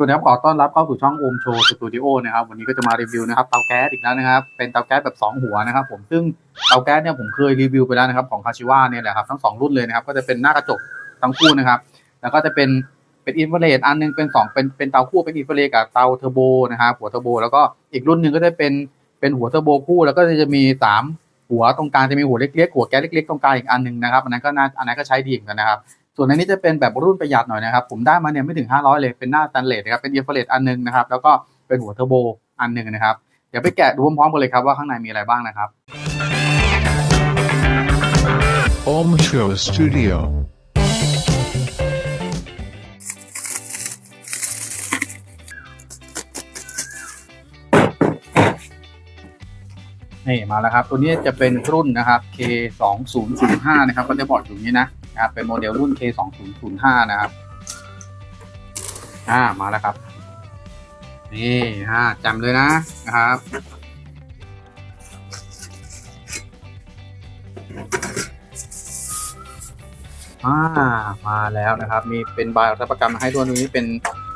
วัสดีครับขอต้อนรับเข้าสู่ช่องโอมโชว์สตูดิโอนะครับวันนี้ก็จะมารีวิวนะครับเตาแก๊สอีกแล้วนะครับ เป็นเตาแก๊สแบบ 2 หัวนะครับผมซึ่งเตาแก๊สเนี่ยผมเคยรีวิวไปแล้วนะครับของคาชิวาเนี่ยแหละครับทั้งสองรุ่นเลยนะครับก็จะเป็นหน้ากระจกทั้งคู่นะครับ แล้วก็จะเป็นเป็นอินฟราเรดอันหนึงเป็นสองเป็นเป็นเตาคู่เป็นอินฟราเรดกับเตาเทอร์โบนะครับหัวเทอร์โบแล้วก็อีกรุ่นหนึ่งก็จะเป็นเป็นหัวเทอร์โบคู่แล้วก็จะมีสามหัวตรงกลางจะมีหัวเล็กๆหัวแก๊สเล็กๆตรงกลางอีกอันนึงนะครับอันนั้นก็น่าอันนั้นก็ใช้ดีเหมือนกันนะครับ ส่วนอันนี้จะเป็นแบบรุ่นประหยัดหน่อยนะครับ ผมได้มาเนี่ยไม่ถึง 500 เลยเป็นหน้าสแตนเลสนะครับเป็นอินฟราเรดอันหนึงนะครับแล้วก็เป็นหัวเทอร์โบอันหนึ่งนะครับเดี๋ยวไปแกะดูพร้อมๆกันเลยครับว่าข้างในมีอะไรบ้างนะครับ Om Show Studio. นี่มาแล้วครับ ตัวนี้จะเป็นรุ่นนะครับ K 2 0 0 5 นะครับก็จะบอกอยู่นี้นะ นะครับเป็นโมเดลรุ่น K 2 0 0 5 นะครับ อ่ามาแล้วครับ นี่ฮะจำเลยนะนะครับ อ่ามาแล้วนะครับ มีเป็นใบรับประกันมาให้ตัวนี้เป็น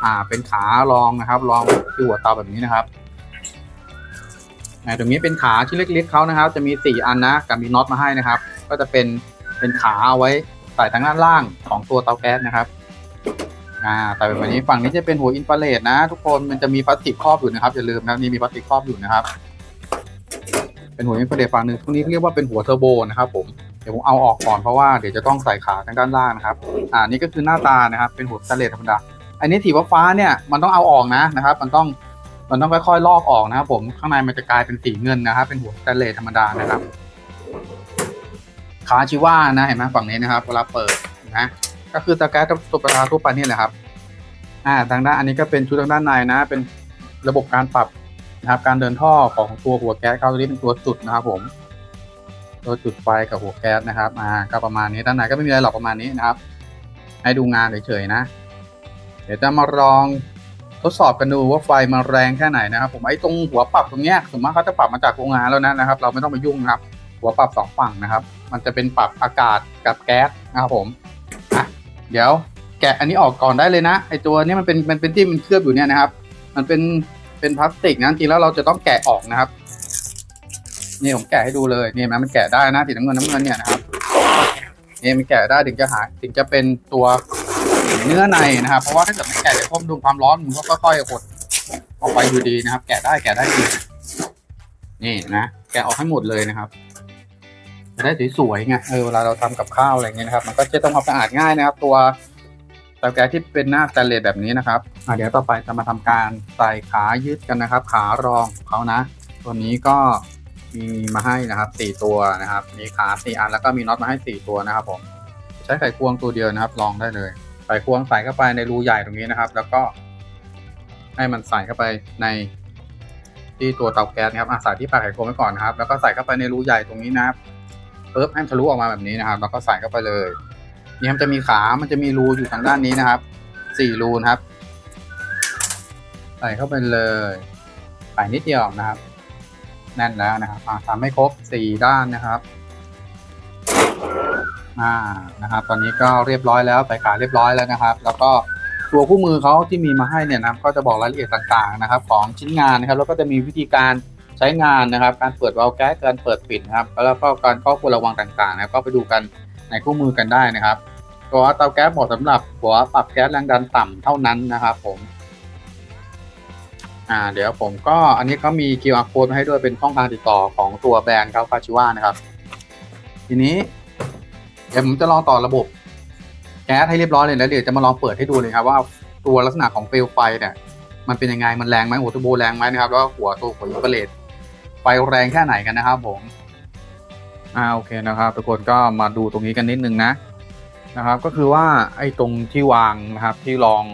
อ่าเป็นขารองนะครับรองที่หัวเตาแบบนี้นะครับอ่าตรงนี้เป็นขาชิ้นเล็กๆเขานะครับ จะมีสี่อันนะกับมีน็อตมาให้นะครับ ก็จะเป็นเป็นขาเอาไว้ ใส่ทางด้านล่างของตัวเตาแก๊สนะครับอ่าแต่แบบนี้ฝั่งนี้จะเป็นหัวอินฟราเรดนะ ทุกคนมันจะมีพลาสติกครอบอยู่นะครับอย่าลืมนะนี่มีพลาสติกครอบอยู่นะครับ เป็นหัวอินฟราเรดฝั่งหนึ่งตรงนี้เรียกว่าเป็นหัวเทอร์โบนะครับผมเดี๋ยวผมเอาออกก่อนเพราะว่าเดี๋ยวจะต้องใส่ขาทางด้านล่างนะครับ อ่านี่ก็คือหน้าตานะครับ เป็นหัวสแตนเลสธรรมดา อันนี้สีบฟ้าเนี่ยมันต้องเอาออกนะนะครับ มันต้องมันต้องค่อยๆลอกออกนะครับผมข้างในมันจะกลายเป็นสีเงินนะครับ เป็นหัวสแตนเลสธรรมดานะครับ ขาชิว่านะเห็นไหมฝั่งนี้นะครับเวลาเปิดนะก็คือตะแกรงตัวประทาทั่วไปนี่แหละครับอ่าทางด้านอันนี้ก็เป็นชุดทางด้านในนะ เป็นระบบการปรับนะครับการเดินท่อของตัวหัวแก๊สเขาตัวนี้เป็นตัวจุดนะครับผมตัวจุดไฟกับหัวแก๊สนะครับอ่าก็ประมาณนี้ด้านในก็ไม่มีอะไรหรอกประมาณนี้นะครับ ให้ดูงานเฉยๆนะ เดี๋ยวจะมาลองทดสอบกันดูว่าไฟมันแรงแค่ไหนนะครับ ผมไอ้ตรงหัวปรับตรงเนี้ยส่วนมากเขาจะปรับมาจากโรงงานแล้วนะนะครับ เราไม่ต้องไปยุ่งนะครับ หัวปรับสองฝั่งนะครับ มันจะเป็นปรับอากาศกับแก๊สนะครับผมอะเดี๋ยวแกะอันนี้ออกก่อนได้เลยนะไอตัวนี้มันเป็นมันเป็นที่มันเคลือบอยู่เนี่ยนะครับ มันเป็นเป็นพลาสติกนะจริงแล้วเราจะต้องแกะออกนะครับนี่ผมแกะให้ดูเลยนี่มันมันแกะได้นะสีน้ำเงินน้ำเงินเนี่ยนะครับนี่มันแกะได้ถึงจะหาถึงจะเป็นตัวเนื้อในนะครับ เพราะว่าถ้าเกิดไม่แกะเดี๋ยวพวกดูความร้อนมันก็ค่อยๆหดออกไปอยู่ดีนะครับ แกะได้แกะได้ดีนี่นะแกะออกให้หมดเลยนะครับ ได้สวยๆไงเออเวลาเราทำกับข้าวอะไรเงี้ยนะครับมันก็จะต้องความสะอาดง่ายนะครับ ตัวเตาแก๊สที่เป็นหน้าสแตนเลสแบบนี้นะครับอะเดี๋ยวต่อไปจะมาทำการใส่ขายึดกันนะครับ ขารองของเขานะ ตัวนี้ก็มีมาให้นะครับสี่ตัวนะครับ มีขาสี่อันแล้วก็มีน็อตมาให้สี่ตัวนะครับผมใช้ไขควงตัวเดียวนะครับ ลองได้เลยไขควงใส่เข้าไปในรูใหญ่ตรงนี้นะครับ แล้วก็ให้มันใส่เข้าไปในที่ตัวเตาแก๊สนะครับอะใส่ที่ปากไขควงไว้ก่อนนะครับ แล้วก็ใส่เข้าไปในรูใหญ่ตรงนี้นะครับ ปึ๊บให้มันทะลุออกมาแบบนี้นะครับ แล้วก็ใส่เข้าไปเลยนี่มันจะมีขา มันจะมีรูอยู่ทางด้านนี้นะครับสี่รูนะครับ ใส่เข้าไปเลยใส่นิดเดียวนะครับ แน่นแล้วนะครับทำให้ครบสี่ด้านนะครับอ่านะครับ ตอนนี้ก็เรียบร้อยแล้วใส่ขาเรียบร้อยแล้วนะครับ แล้วก็ตัวคู่มือเขาที่มีมาให้เนี่ยนะครับก็จะบอกรายละเอียดต่างๆนะครับ ของชิ้นงานนะครับ แล้วก็จะมีวิธีการ ใช้งานนะครับ การเปิดวาล์วแก๊สการเปิดปิดนะครับ แล้วก็การข้อควรระวังต่างๆนะครับก็ไปดูกันในคู่มือกันได้นะครับตัวเตาแก๊สเหมาะสำหรับหัวปรับแก๊สแรงดันต่ำเท่านั้นนะครับผมอ่าเดี๋ยวผมก็อันนี้เขามี QR code มาให้ด้วยเป็นช่องทางติดต่อของตัวแบรนด์เขาคาชิว่านะครับ ทีนี้เดี๋ยวผมจะลองต่อระบบแก๊สให้เรียบร้อยเลยแล้วเดี๋ยวจะมาลองเปิดให้ดูเลยครับว่าตัวลักษณะของเปลวไฟเนี่ยมันเป็นยังไงมันแรงไหมหัวตัวโบแรงไหมนะครับแล้วหัวตัวหัวอินฟราเรด ไฟแรงแค่ไหนกันนะครับผมอ่าโอเคนะครับทุกคนก็มาดูตรงนี้กันนิดนึงนะนะครับ ก็คือว่าไอ้ตรงที่วางนะครับที่รอง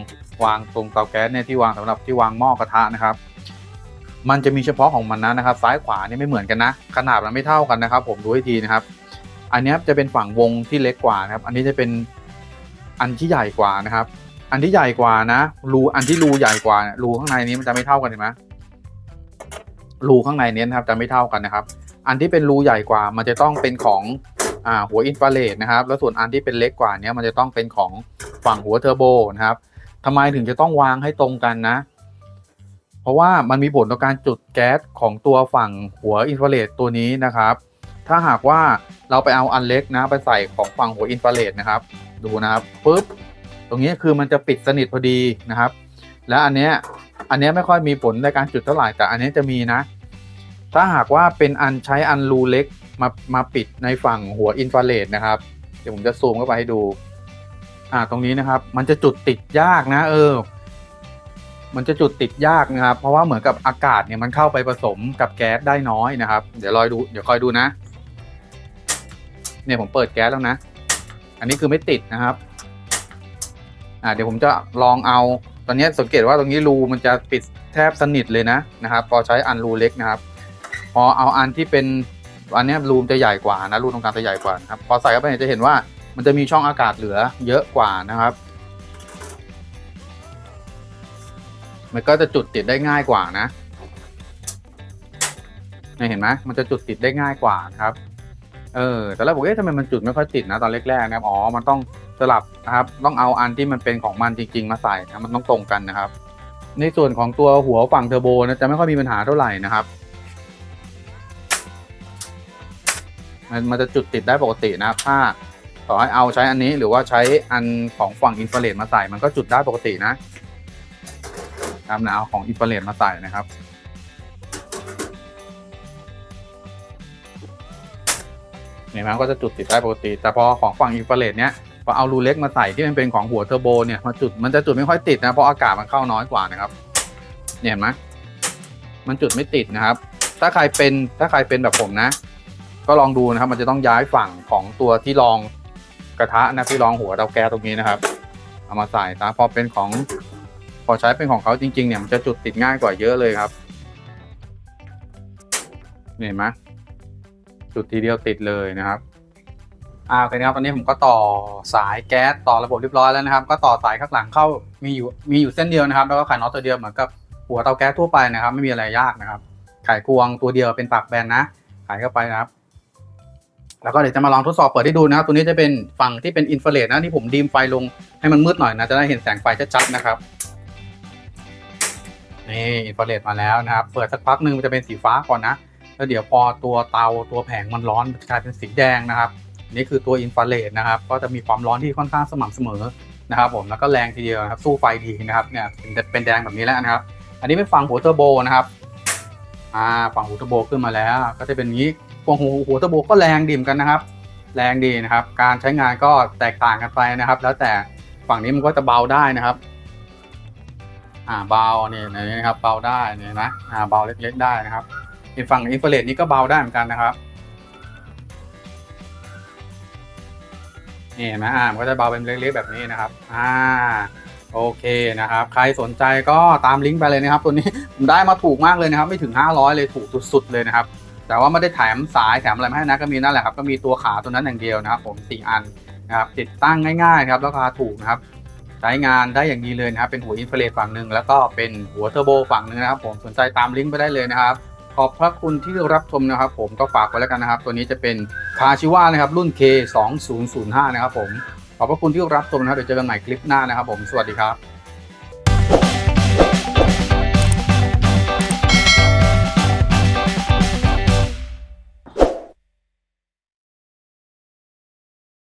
วางตรงเตาแก๊สเนี่ยที่วางสำหรับที่วางหม้อกระทะนะครับ มันจะมีเฉพาะของมันนะนะครับ ซ้ายขวาเนี่ยไม่เหมือนกันนะ ขนาดมันไม่เท่ากันนะครับ ผมดูให้ทีนะครับ อันนี้จะเป็นฝั่งวงที่เล็กกว่านะครับ อันนี้จะเป็นอันที่ใหญ่กว่านะครับ อันที่ใหญ่กว่านะรูอันที่รูใหญ่กว่าเนี่ยรูข้างในนี้มันจะไม่เท่ากันเห็นไหม รูข้างในเนี้นะครับจะไม่เท่ากันนะครับ อันที่เป็นรูใหญ่กว่ามันจะต้องเป็นของอ่าหัวอินฟราเรดนะครับ แล้วส่วนอันที่เป็นเล็กกว่าเนี้ยมันจะต้องเป็นของฝั่งหัวเทอร์โบนะครับทำไมถึงจะต้องวางให้ตรงกันนะ เพราะว่ามันมีผลต่อการจุดแก๊สของตัวฝั่งหัวอินฟราเรดตัวนี้นะครับ ถ้าหากว่าเราไปเอาอันเล็กนะไปใส่ของฝั่งหัวอินฟราเรดนะครับ ดูนะครับปุ๊บตรงนี้คือมันจะปิดสนิทพอดีนะครับ และอันเนี้ยอันเนี้ยไม่ค่อยมีผลในการจุดเท่าไหร่แต่อันนี้จะมีนะ ถ้าหากว่าเป็นอันใช้อันรูเล็กมามาปิดในฝั่งหัวอินฟราเรดนะครับ เดี๋ยวผมจะซูมเข้าไปให้ดู อ่าตรงนี้นะครับ มันจะจุดติดยากนะ เออ มันจะจุดติดยากนะครับ เพราะว่าเหมือนกับอากาศเนี่ยมันเข้าไปผสมกับแก๊สได้น้อยนะครับ เดี๋ยวรอยดูเดี๋ยวคอยดูนะ เนี่ยผมเปิดแก๊สแล้วนะ อันนี้คือไม่ติดนะครับ อ่าเดี๋ยวผมจะลองเอา อนนี้สังเกตว่าตรงนี้รูมันจะปิดแทบสนิทเลยนะนะครับพอใช้อันรูเล็กนะครับ พอเอาอันที่เป็นอันนี้รูมจะใหญ่กว่านะรูตรงกลางจะใหญ่กว่านะครับพอใส่เข้าไปจะเห็นว่ามันจะมีช่องอากาศเหลือเยอะกว่านะครับมันก็จะจุดติดได้ง่ายกว่านะเนี่ยเห็นไหมมันจะจุดติดได้ง่ายกว่านะครับ เออแต่แล้วบอกเอ๊ะทำไมมันจุดไม่ค่อยติดนะตอนแรกๆนะครับอ๋อมันต้องสลับนะครับ ต้องเอาอันที่มันเป็นของมันจริง ๆ มาใส่นะมันต้องตรงกันนะครับ ในส่วนของตัวหัวฝั่งเทอร์โบนะจะไม่ค่อยมีปัญหาเท่าไหร่นะครับมันมันจะจุดติดได้ปกตินะครับถ้าต่อให้เอาใช้อันนี้หรือว่าใช้อันของฝั่งอินฟราเรดมาใส่มันก็จุดได้ปกตินะครับนะเอาของอินฟราเรดมาใส่นะครับ เนี่ยมันก็จะจุดติดได้ปกติ แต่พอของฝั่งอินฟราเรดเนี้ยพอเอารูเล็กมาใส่ที่มันเป็นของหัวเทอร์โบเนี่ยมาจุดมันจะจุดไม่ค่อยติดนะเพราะอากาศมันเข้าน้อยกว่านะครับเนี่ยเห็นไหมมันจุดไม่ติดนะครับ ถ้าใครเป็นถ้าใครเป็นแบบผมนะ ก็ลองดูนะครับ มันจะต้องย้ายฝั่งของตัวที่รองกระทะนะที่รองหัวเตาแก๊สตรงนี้นะครับ เอามาใส่นะพอเป็นของพอใช้เป็นของเขาจริงๆเนี่ยมันจะจุดติดง่ายกว่าเยอะเลยครับเห็นไหม จุดทีเดียวติดเลยนะครับอ่าโอเคนะครับตอนนี้ผมก็ต่อสายแก๊สต่อระบบเรียบร้อยแล้วนะครับ ก็ต่อสายข้างหลังเข้ามีอยู่มีอยู่เส้นเดียวนะครับ แล้วก็ไขน็อตตัวเดียวเหมือนกับหัวเตาแก๊สทั่วไปนะครับ ไม่มีอะไรยากนะครับ ไขควงตัวเดียวเป็นปากแบนนะไขเข้าไปนะครับ แล้วก็เดี๋ยวจะมาลองทดสอบเปิดให้ดูนะครับ ตัวนี้จะเป็นฝั่งที่เป็นอินฟราเรดนะที่ผมดีมไฟลงให้มันมืดหน่อยนะจะได้เห็นแสงไฟชัดๆนะครับนี่อินฟราเรดมาแล้วนะครับ เปิดสักพักหนึ่งมันจะเป็นสีฟ้าก่อนนะ แล้วเดี๋ยวพอตัวเตาตัวแผงมันร้อนกลายเป็นสีแดงนะครับนี่คือตัวอินฟราเรดนะครับก็จะมีความร้อนที่ค่อนข้างสม่ำเสมอนะครับผมแล้วก็แรงทีเดียวนะครับสู้ไฟดีนะครับเนี่ยเป็นแดงแบบนี้แล้วนะครับ อันนี้เป็นฝั่งหัวเทอร์โบนะครับอ่าฝั่งหัวเทอร์โบขึ้นมาแล้ว ก็จะเป็นนี้ฝั่งหัวหัวเทอร์โบก็แรงดีเหมกันนะครับ แรงดีนะครับ การใช้งานก็แตกต่างกันไปนะครับ แล้วแต่ฝั่งนี้มันก็จะเบาได้นะครับอ่าเบาเนี่ยนี่นะครับเบาได้เนี่ยนะอ่าเบาเล็กๆได้นะครับ อีกฝั่งอินฟราเรดนี้ก็เบาได้เหมือนกันนะครับนี่เห็นไหมอ่ามันก็จะเบาเป็นเล็กๆแบบนี้นะครับ อ่าโอเคนะครับ ใครสนใจก็ตามลิงก์ไปเลยนะครับ ตัวนี้ผมได้มาถูกมากเลยนะครับ ไม่ถึง 500 เลยถูกสุดๆเลยนะครับ แต่ว่าไม่ได้แถมสายแถมอะไรมาให้นะก็มีนั่นแหละครับ ก็มีตัวขาตัวนั้นอย่างเดียวนะครับผม4อันนะครับติดตั้งง่ายๆครับราคาถูกนะครับ ใช้งานได้อย่างดีเลยนะครับ เป็นหัวอินฟราเรดฝั่งหนึ่งแล้วก็เป็นหัวเทอร์โบฝั่งหนึ่งนะครับ ผมสนใจตามลิงก์ไปได้เลยนะครับ ขอบพระคุณที่รับชมนะครับ ผมก็ฝากไว้แล้วกันนะครับ ตัวนี้จะเป็นคาชิว่านะครับรุ่น K 2 0 0 5นะครับผมขอบพระคุณที่รับชมนะครับเดี๋ยวเจอกันใหม่คลิปหน้านะครับผมสวัสดีครับ